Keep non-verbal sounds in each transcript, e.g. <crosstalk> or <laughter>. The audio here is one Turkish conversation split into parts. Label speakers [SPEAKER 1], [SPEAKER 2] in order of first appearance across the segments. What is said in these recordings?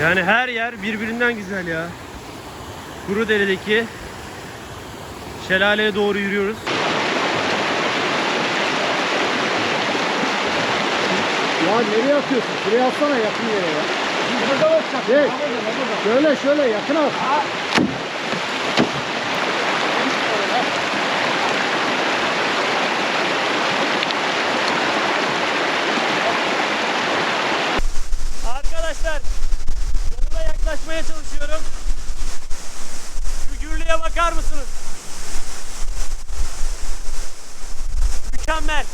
[SPEAKER 1] Yani her yer birbirinden güzel ya. Kurudere'deki şelaleye doğru yürüyoruz.
[SPEAKER 2] Ya nereye atıyorsun? Şuraya atsana yakın yere ya. Burada bakacak. Şöyle şöyle yakın at.
[SPEAKER 1] Arkadaşlar yanına yaklaşmaya çalışıyorum. Şu gürlüğe bakar mısınız? Mükemmel.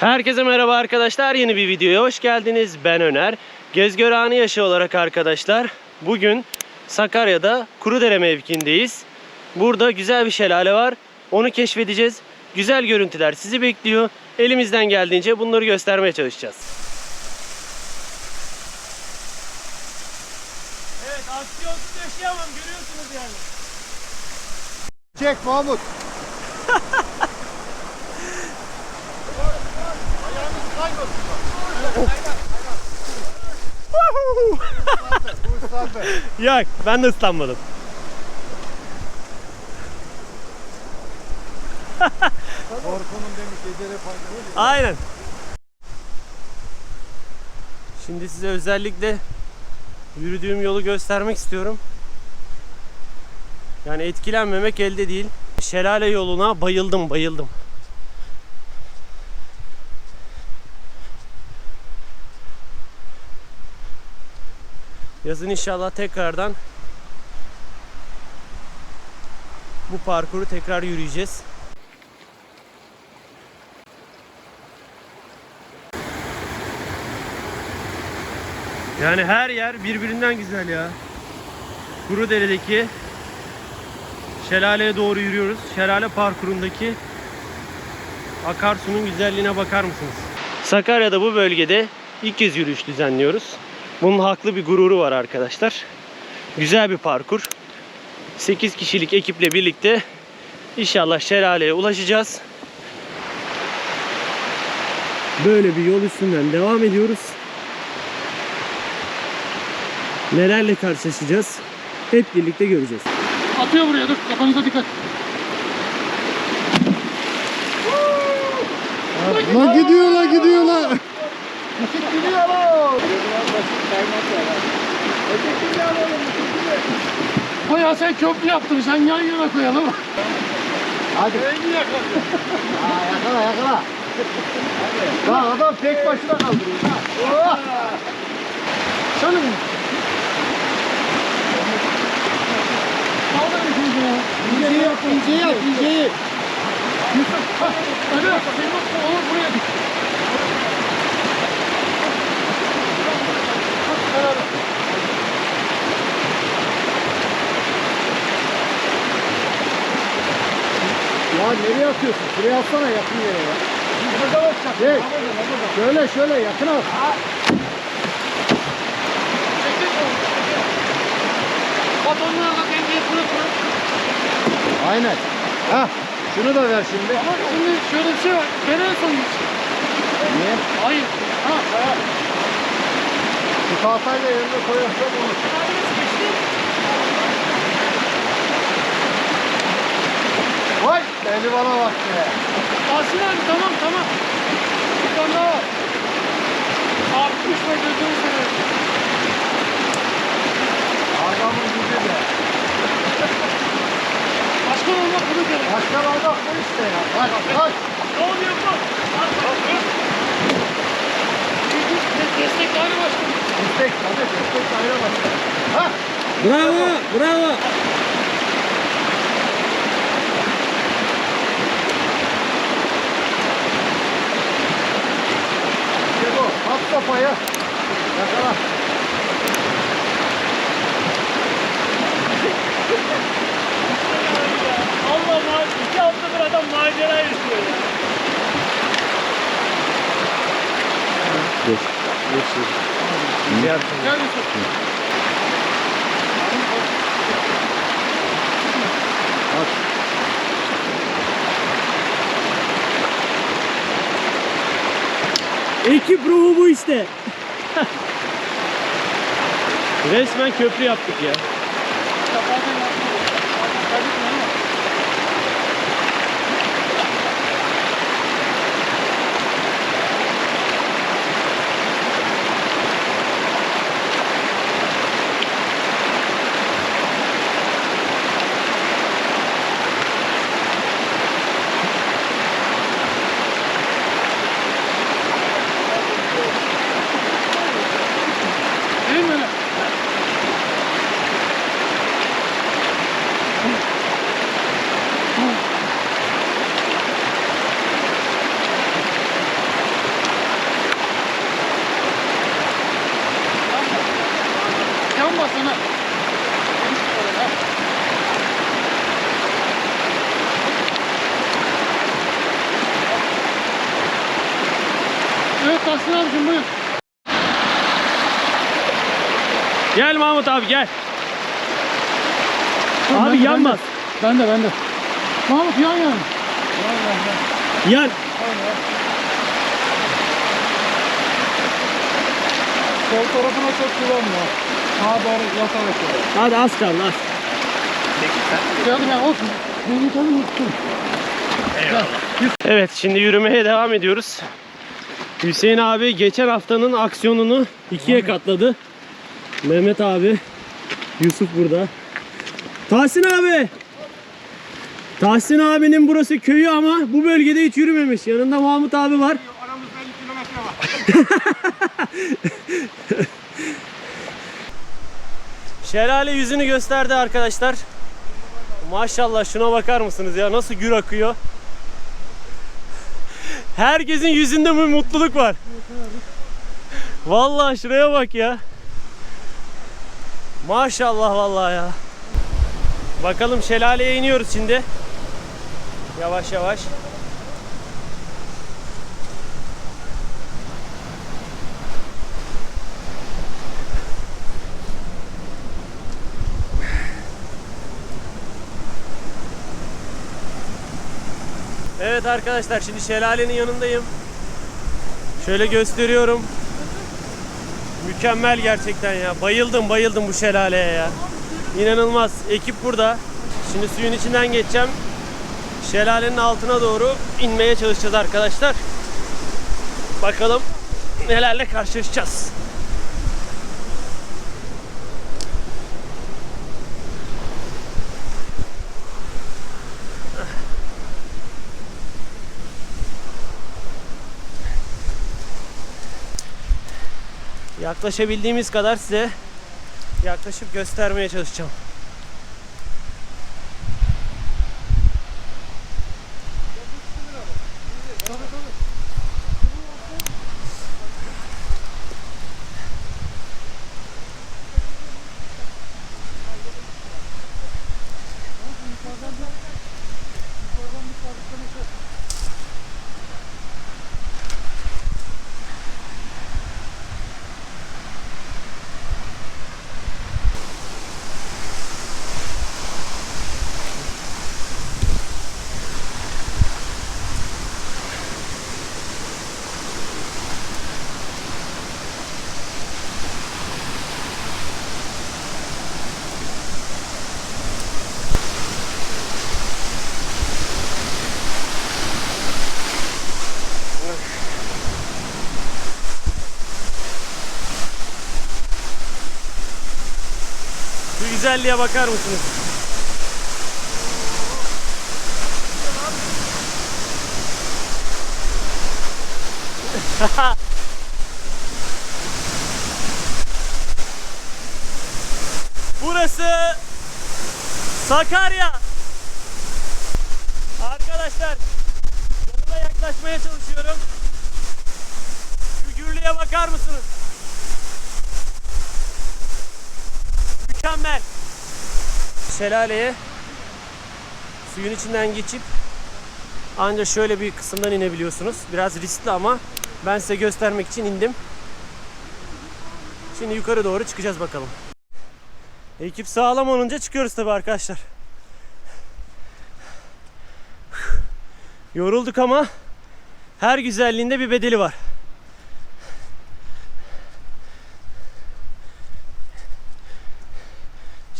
[SPEAKER 1] Herkese merhaba arkadaşlar. Yeni bir videoya hoş geldiniz. Ben Öner. Gezgör Anı Yaşı olarak arkadaşlar bugün Sakarya'da Kurudere mevkiindeyiz. Burada güzel bir şelale var. Onu keşfedeceğiz. Güzel görüntüler sizi bekliyor. Elimizden geldiğince bunları göstermeye çalışacağız. Evet, aksiyonsuz yaşayamam görüyorsunuz yani.
[SPEAKER 2] Çek Mahmut. Bu ıslandı. <laughs>
[SPEAKER 1] Yok, ben de ıslanmadım.
[SPEAKER 2] Korkunun demiş ecele faydalı.
[SPEAKER 1] Aynen. Şimdi size özellikle yürüdüğüm yolu göstermek istiyorum. Yani etkilenmemek elde değil. Şelale yoluna bayıldım, bayıldım. Yazın inşallah tekrardan bu parkuru tekrar yürüyeceğiz. Yani her yer birbirinden güzel ya. Kurudere'deki şelaleye doğru yürüyoruz. Şelale parkurundaki akarsunun güzelliğine bakar mısınız? Sakarya'da bu bölgede ilk kez yürüyüş düzenliyoruz. Bunun haklı bir gururu var arkadaşlar. Güzel bir parkur. 8 kişilik ekiple birlikte inşallah şelaleye ulaşacağız. Böyle bir yol üstünden devam ediyoruz. Nelerle karşılaşacağız? Hep birlikte göreceğiz.
[SPEAKER 3] Atıyor buraya dur kafanıza dikkat.
[SPEAKER 2] La gidiyor la gidiyor la.
[SPEAKER 3] Gidiyor lan. Bayağı sen köprü yaptın sen yan yana koyalım.
[SPEAKER 2] Hadi. Aa, yakala yakala. Lan adam tek başına kaldırıyor. ha.
[SPEAKER 3] Şey ya.
[SPEAKER 2] İnceyi yap, inceyi yap, inceyi.
[SPEAKER 3] Yusuf, öyle yap. Benim o- onu buraya dik. Bak, beraber.
[SPEAKER 2] Ya nereye atıyorsun? Şuraya atsana yakın yere ya. Burada bakacak. Şey, şöyle şöyle yakın at.
[SPEAKER 3] Çekil onu. Batonlarla dengeyi kurup.
[SPEAKER 2] Aynen. Ha, şunu da ver şimdi.
[SPEAKER 3] Ama şimdi şöyle bir şey var. Ben en son.
[SPEAKER 2] Niye?
[SPEAKER 3] Hayır. Ha, ha.
[SPEAKER 2] Şu tahtayla yerine koyarsam olur. Vay beni bana bak be.
[SPEAKER 3] Asıl abi tamam tamam. Bir tane daha var. Abi düşme gözünü seveyim.
[SPEAKER 2] Adamın gücü be.
[SPEAKER 3] Başkan olmak bunu gelir.
[SPEAKER 2] Başkan almak bu işte ya. Kaç kaç.
[SPEAKER 3] Ne oluyor bu? Destek daire başkanı.
[SPEAKER 2] Destek hadi destek daire başkanı. Ha.
[SPEAKER 1] Bravo, bravo.
[SPEAKER 2] İşte bu. At kafayı. Yakala.
[SPEAKER 1] Allah iki haftadır adam macera yaşıyor ya.
[SPEAKER 2] Geç. Geç.
[SPEAKER 3] Gel Yusuf.
[SPEAKER 1] Ekip ruhu bu işte. Resmen köprü yaptık ya.
[SPEAKER 3] Kapağı Tahsin abicim buyur.
[SPEAKER 1] Gel Mahmut abi gel.
[SPEAKER 3] Tamam,
[SPEAKER 1] abi
[SPEAKER 3] ben de,
[SPEAKER 1] yanmaz.
[SPEAKER 3] Ben de ben de. Mahmut yan yan.
[SPEAKER 1] Yan.
[SPEAKER 2] Sol tarafına çok kullanma. Sağa doğru yatarak.
[SPEAKER 1] Hadi az kaldı az.
[SPEAKER 3] Hadi ben olsun. Beni unuttum.
[SPEAKER 1] Evet şimdi yürümeye devam ediyoruz. Hüseyin abi geçen haftanın aksiyonunu ikiye katladı. Mehmet abi, Yusuf burada. Tahsin abi. Tahsin abinin burası köyü ama bu bölgede hiç yürümemiş. Yanında Mahmut abi var.
[SPEAKER 3] Aramızda 50 kilometre var.
[SPEAKER 1] Şelale yüzünü gösterdi arkadaşlar. Maşallah şuna bakar mısınız ya nasıl gür akıyor. Herkesin yüzünde bir mutluluk var. Vallahi şuraya bak ya. Maşallah vallahi ya. Bakalım şelaleye iniyoruz şimdi. Yavaş yavaş. Evet arkadaşlar şimdi şelalenin yanındayım. Şöyle gösteriyorum. Mükemmel gerçekten ya. Bayıldım bayıldım bu şelaleye ya. İnanılmaz. Ekip burada. Şimdi suyun içinden geçeceğim. Şelalenin altına doğru inmeye çalışacağız arkadaşlar. Bakalım nelerle karşılaşacağız. Yaklaşabildiğimiz kadar size yaklaşıp göstermeye çalışacağım. Şu güzelliğe bakar mısınız? <laughs> Burası Sakarya. Arkadaşlar yanına yaklaşmaya çalışıyorum. Şu bakar mısınız? Mükemmel. Şelaleye suyun içinden geçip ancak şöyle bir kısımdan inebiliyorsunuz. Biraz riskli ama ben size göstermek için indim. Şimdi yukarı doğru çıkacağız bakalım. Ekip sağlam olunca çıkıyoruz tabi arkadaşlar. Yorulduk ama her güzelliğinde bir bedeli var.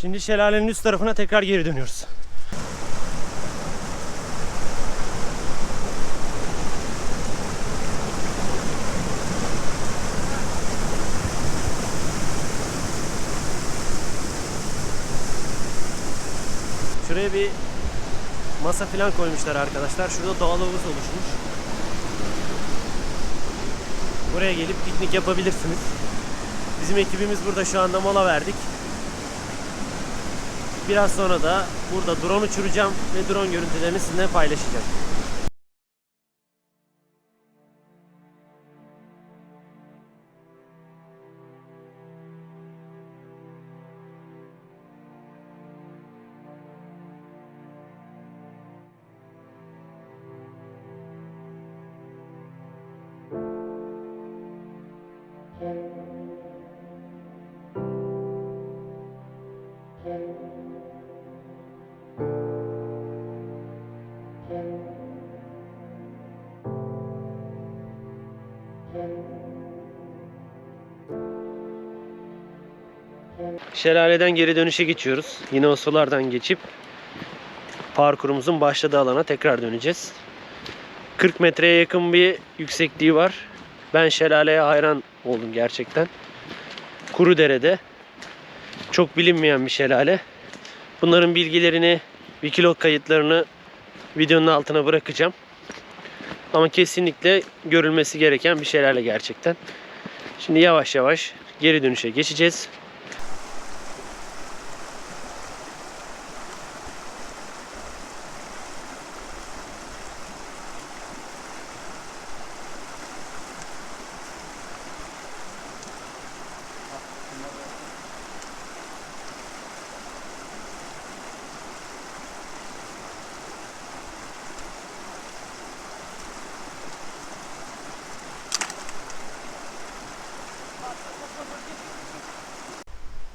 [SPEAKER 1] Şimdi şelalenin üst tarafına tekrar geri dönüyoruz. Şuraya bir masa falan koymuşlar arkadaşlar. Şurada doğal havuz oluşmuş. Buraya gelip piknik yapabilirsiniz. Bizim ekibimiz burada şu anda mola verdik. Biraz sonra da burada drone uçuracağım ve drone görüntülerini sizinle paylaşacağım. Şelaleden geri dönüşe geçiyoruz. Yine o sulardan geçip parkurumuzun başladığı alana tekrar döneceğiz. 40 metreye yakın bir yüksekliği var. Ben şelaleye hayran oldum gerçekten. Kuru derede. Çok bilinmeyen bir şelale. Bunların bilgilerini, Wikiloc kayıtlarını videonun altına bırakacağım. Ama kesinlikle görülmesi gereken bir şelale gerçekten. Şimdi yavaş yavaş geri dönüşe geçeceğiz.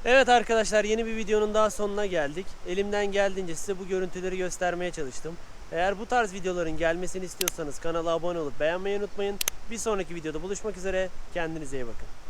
[SPEAKER 1] Evet arkadaşlar yeni bir videonun daha sonuna geldik. Elimden geldiğince size bu görüntüleri göstermeye çalıştım. Eğer bu tarz videoların gelmesini istiyorsanız kanala abone olup beğenmeyi unutmayın. Bir sonraki videoda buluşmak üzere. Kendinize iyi bakın.